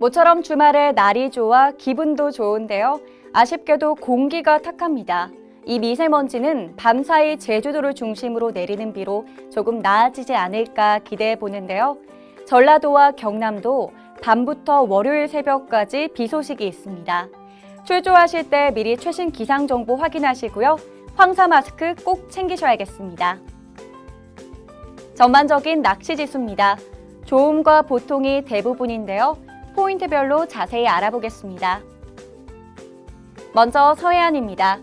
모처럼 주말에 날이 좋아 기분도 좋은데요. 아쉽게도 공기가 탁합니다. 이 미세먼지는 밤사이 제주도를 중심으로 내리는 비로 조금 나아지지 않을까 기대해 보는데요. 전라도와 경남도 밤부터 월요일 새벽까지 비 소식이 있습니다. 출조하실 때 미리 최신 기상 정보 확인하시고요. 황사 마스크 꼭 챙기셔야겠습니다. 전반적인 낚시 지수입니다. 좋음과 보통이 대부분인데요. 포인트별로 자세히 알아보겠습니다. 먼저 서해안입니다.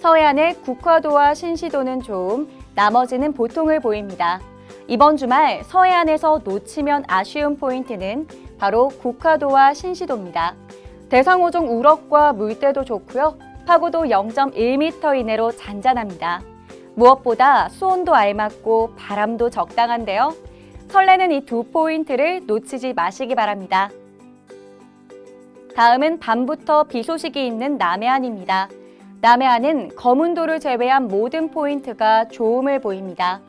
서해안의 국화도와 신시도는 좋음, 나머지는 보통을 보입니다. 이번 주말 서해안에서 놓치면 아쉬운 포인트는 바로 국화도와 신시도입니다. 대상호종 우럭과 물때도 좋고요. 파고도 0.1m 이내로 잔잔합니다. 무엇보다 수온도 알맞고 바람도 적당한데요. 설레는 이 두 포인트를 놓치지 마시기 바랍니다. 다음은 밤부터 비 소식이 있는 남해안입니다. 남해안은 거문도를 제외한 모든 포인트가 좋음을 보입니다.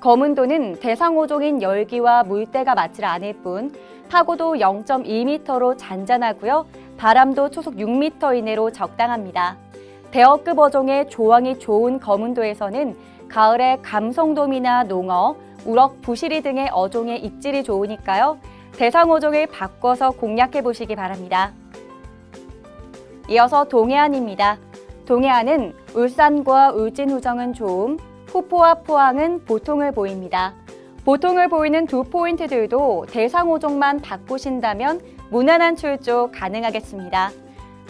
거문도는 대상호종인 열기와 물때가 맞질 않을 뿐 파고도 0.2m로 잔잔하고요. 바람도 초속 6m 이내로 적당합니다. 대어급 어종의 조항이 좋은 거문도에서는 가을에 감성돔이나 농어, 우럭, 부시리 등의 어종의 입질이 좋으니까요. 대상 어종을 바꿔서 공략해 보시기 바랍니다. 이어서 동해안입니다. 동해안은 울산과 울진 후정은 좋음, 후포와 포항은 보통을 보입니다. 보통을 보이는 두 포인트들도 대상 호종만 바꾸신다면 무난한 출조 가능하겠습니다.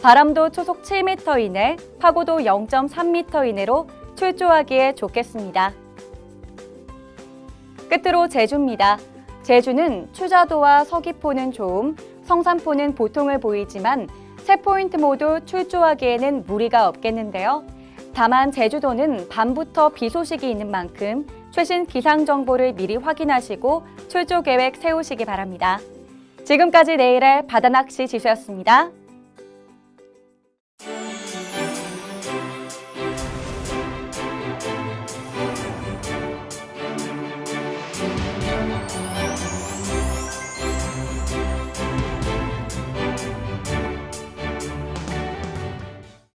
바람도 초속 7m 이내, 파고도 0.3m 이내로 출조하기에 좋겠습니다. 끝으로 제주입니다. 제주는 추자도와 서귀포는 좋음, 성산포는 보통을 보이지만 세 포인트 모두 출조하기에는 무리가 없겠는데요. 다만 제주도는 밤부터 비 소식이 있는 만큼 최신 기상 정보를 미리 확인하시고 출조 계획 세우시기 바랍니다. 지금까지 내일의 바다낚시 지수였습니다.